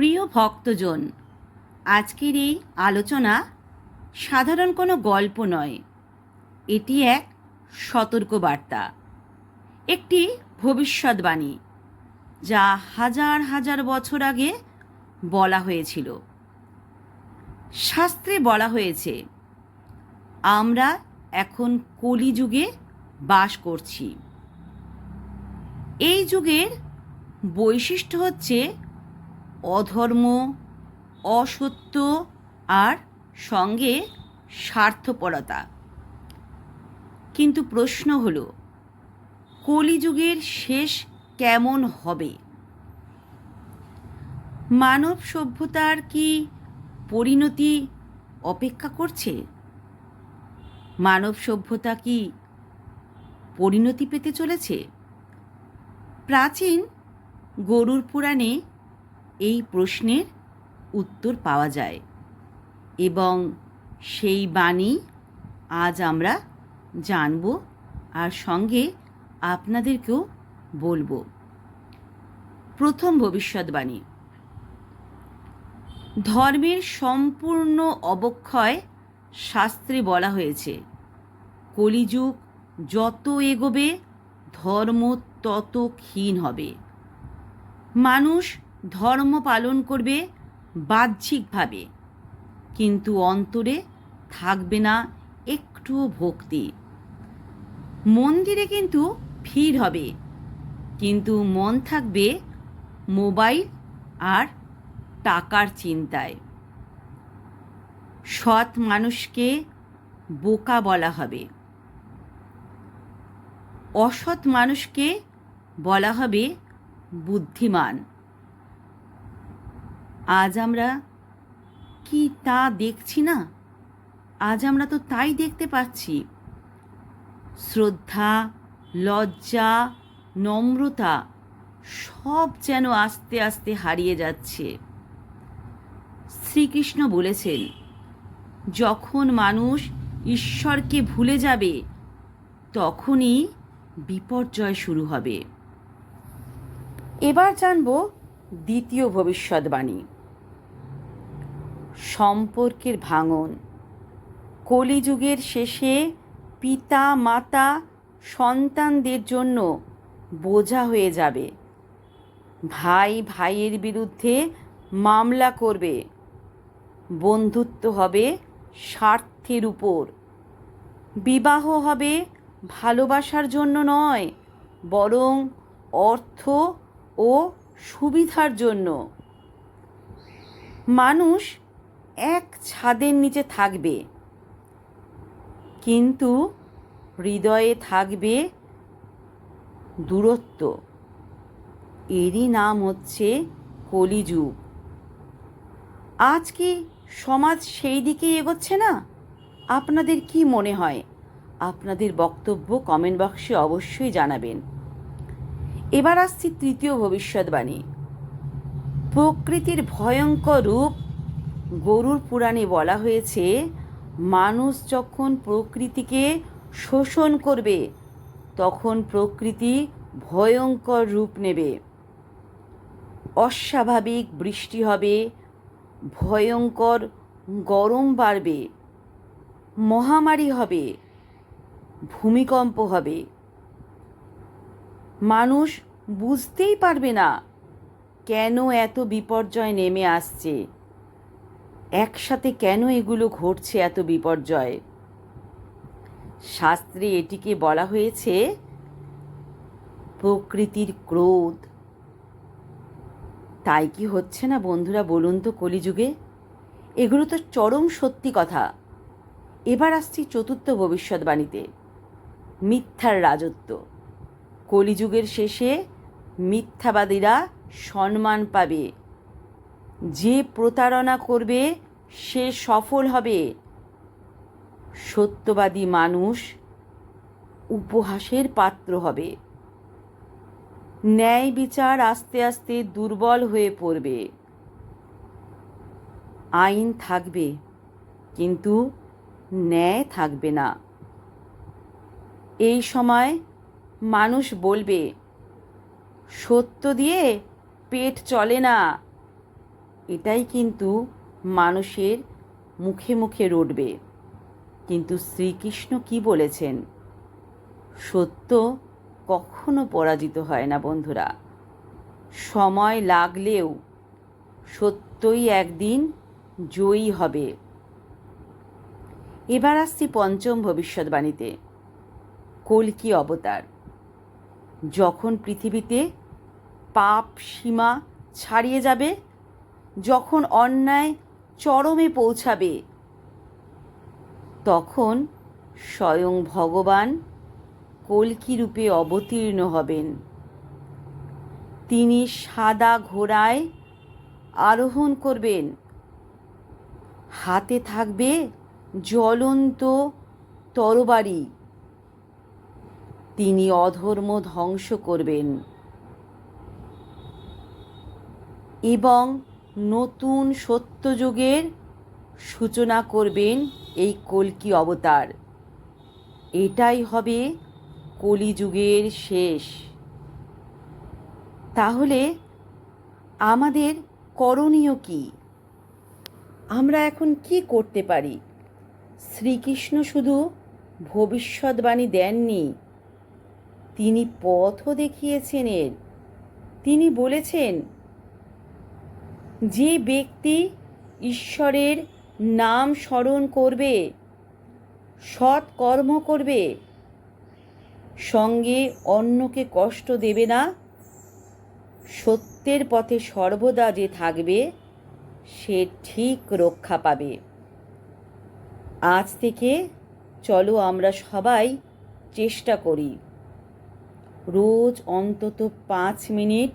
প্রিয় ভক্তজন, আজকের এই আলোচনা সাধারণ কোনো গল্প নয়। এটি এক সতর্কবার্তা, একটি ভবিষ্যৎবাণী, যা হাজার হাজার বছর আগে বলা হয়েছিল। শাস্ত্রে বলা হয়েছে, আমরা এখন কলিযুগে বাস করছি। এই যুগের বৈশিষ্ট্য হচ্ছে অধর্ম, অসত্য আর সঙ্গে স্বার্থপরতা। কিন্তু প্রশ্ন হলো, কলিযুগের শেষ কেমন হবে? মানব সভ্যতার কি পরিণতি অপেক্ষা করছে? মানব সভ্যতা কি পরিণতি পেতে চলেছে? প্রাচীন গরুর পুরাণে এই প্রশ্নের উত্তর পাওয়া যায়। এবং সেই বাণী আজ আমরা জানব আর সঙ্গে আপনাদেরকেও বলব। প্রথম ভবিষ্যৎবাণী ধর্মের সম্পূর্ণ অবক্ষয় শাস্ত্রে বলা হয়েছে, কলিযুগ যত এগোবে, ধর্ম তত ক্ষীণ হবে। মানুষ ধর্ম পালন করবে বাহ্যিকভাবে। কিন্তু অন্তরে থাকবে না একটুও ভক্তি। মন্দিরে কিন্তু ভিড় হবে। কিন্তু মন থাকবে মোবাইল আর টাকার চিন্তায়। সৎ মানুষকে বোকা বলা হবে। অসৎ মানুষকে বলা হবে বুদ্ধিমান। আজ আমরা কি তা দেখছি না? আজ আমরা তো তাই দেখতে পাচ্ছি। শ্রদ্ধা, লজ্জা, নম্রতা সব যেন আস্তে আস্তে হারিয়ে যাচ্ছে। শ্রীকৃষ্ণ বলেছেন, যখন মানুষ ঈশ্বরকে ভুলে যাবে, তখনই বিপর্যয় শুরু হবে। এবার জানব দ্বিতীয় ভবিষ্যৎবাণী। সম্পর্কের ভাঙন। কলিযুগের শেষে পিতা, মাতা, সন্তানদের জন্য বোঝা হয়ে যাবে। ভাই, ভাইয়ের বিরুদ্ধে মামলা করবে। বন্ধুত্ব হবে স্বার্থের উপর। বিবাহ হবে ভালোবাসার জন্য নয়, বরং অর্থ ও সুবিধার জন্য। মানুষ এক ছাদের নিচে থাকবে। কিন্তু হৃদয়ে থাকবে দূরত্ব। এরই নাম হচ্ছে কলিযুগ। আজ কি সমাজ সেই দিকেই এগোচ্ছে না? আপনাদের কি মনে হয়? আপনাদের বক্তব্য কমেন্ট বক্সে অবশ্যই জানাবেন। এবার আসছি তৃতীয় ভবিষ্যৎবাণী। প্রকৃতির ভয়ঙ্কর রূপ গরুর পুরাণে বলা হয়েছে, মানুষ যখন প্রকৃতিকে শোষণ করবে, তখন প্রকৃতি ভয়ঙ্কর রূপ নেবে। অস্বাভাবিক বৃষ্টি হবে, ভয়ঙ্কর গরম বাড়বে, মহামারী হবে, ভূমিকম্প হবে। মানুষ বুঝতেই পারবে না, কেন এত বিপর্যয় নেমে আসছে। একসাথে কেন এগুলো ঘটছে এত বিপর্যয়? শাস্ত্রে এটিকে বলা হয়েছে, প্রকৃতির ক্রোধ। তাই কি হচ্ছে না বন্ধুরা বলুন তো কলিযুগে? এগুলো তো চরম সত্যি কথা। এবার আসছি চতুর্থ ভবিষ্যৎবাণীতে মিথ্যার রাজত্ব। কলিযুগের শেষে মিথ্যাবাদীরা সম্মান পাবে। যে প্রতারণা করবে, সে সফল হবে। সত্যবাদী মানুষ উপহাসের পাত্র হবে। ন্যায় বিচার আস্তে আস্তে দুর্বল হয়ে পড়বে। আইন থাকবে, কিন্তু ন্যায় থাকবে না। এই সময় মানুষ বলবে, সত্য দিয়ে পেট চলে না। এটাই কিন্তু মানুষের মুখে মুখে রটবে। কিন্তু শ্রীকৃষ্ণ কি বলেছেন? সত্য কখনো পরাজিত হয় না বন্ধুরা। সময় লাগলেও সত্যই একদিন জয়ী হবে। এবার আসছি পঞ্চম ভবিষ্যৎবাণীতে কল্কি অবতার? যখন পৃথিবীতে পাপ সীমা ছাড়িয়ে যাবে যখন অন্যায় চরমে পৌঁছাবে, তখন স্বয়ং ভগবান কল্কি রূপে অবতীর্ণ হবেন। তিনি সাদা ঘোড়ায় আরোহণ করবেন। হাতে থাকবে জ্বলন্ত তরবারি। তিনি অধর্ম ধ্বংস করবেন। এবং নতুন সত্যযুগের সূচনা করবেন এই কলকি অবতার। এটাই হবে কলিযুগের শেষ। তাহলে আমাদের করণীয় কি? আমরা এখন কি করতে পারি? শ্রীকৃষ্ণ শুধু ভবিষ্যৎবাণী দেননি। তিনি পথও দেখিয়েছেন এর। তিনি বলেছেন যে ব্যক্তি ঈশ্বরের নাম স্মরণ করবে, সৎ কর্ম করবে, সঙ্গে অন্যকে কষ্ট দেবে না, সত্যের পথে সর্বদা যে থাকবে, সে ঠিক রক্ষা পাবে। আজ থেকে চলো আমরা সবাই চেষ্টা করি। রোজ অন্তত পাঁচ মিনিট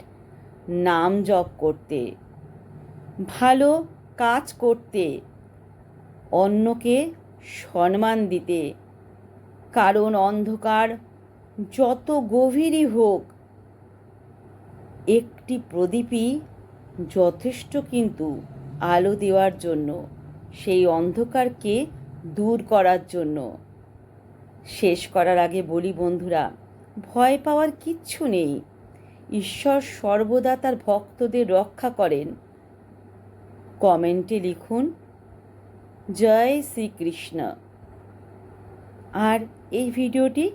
নাম জপ করতে। ভালো কাজ করতে, অন্যকে সম্মান দিতে। কারণ অন্ধকার যত গভীরই হোক, একটি প্রদীপই যথেষ্ট কিন্তু আলো দেওয়ার জন্য, সেই অন্ধকারকে দূর করার জন্য। শেষ করার আগে বলি বন্ধুরা, ভয় পাওয়ার কিচ্ছু নেই। ঈশ্বর সর্বদা তার ভক্তদের রক্ষা করেন। কমেন্টে লিখুন, জয় শ্রীকৃষ্ণ। আর এই ভিডিওটি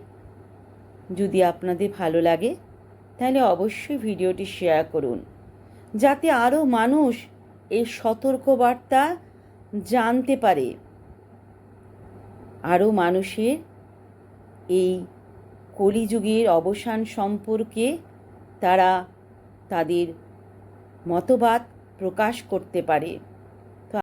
যদি আপনাদের ভালো লাগে, তাহলে অবশ্যই ভিডিওটি শেয়ার করুন। যাতে আরও মানুষ এই সতর্কবার্তা জানতে পারে। আরও মানুষের এই কলিযুগের অবসান সম্পর্কে তারা তাদের মতবাদ প্রকাশ করতে পারে।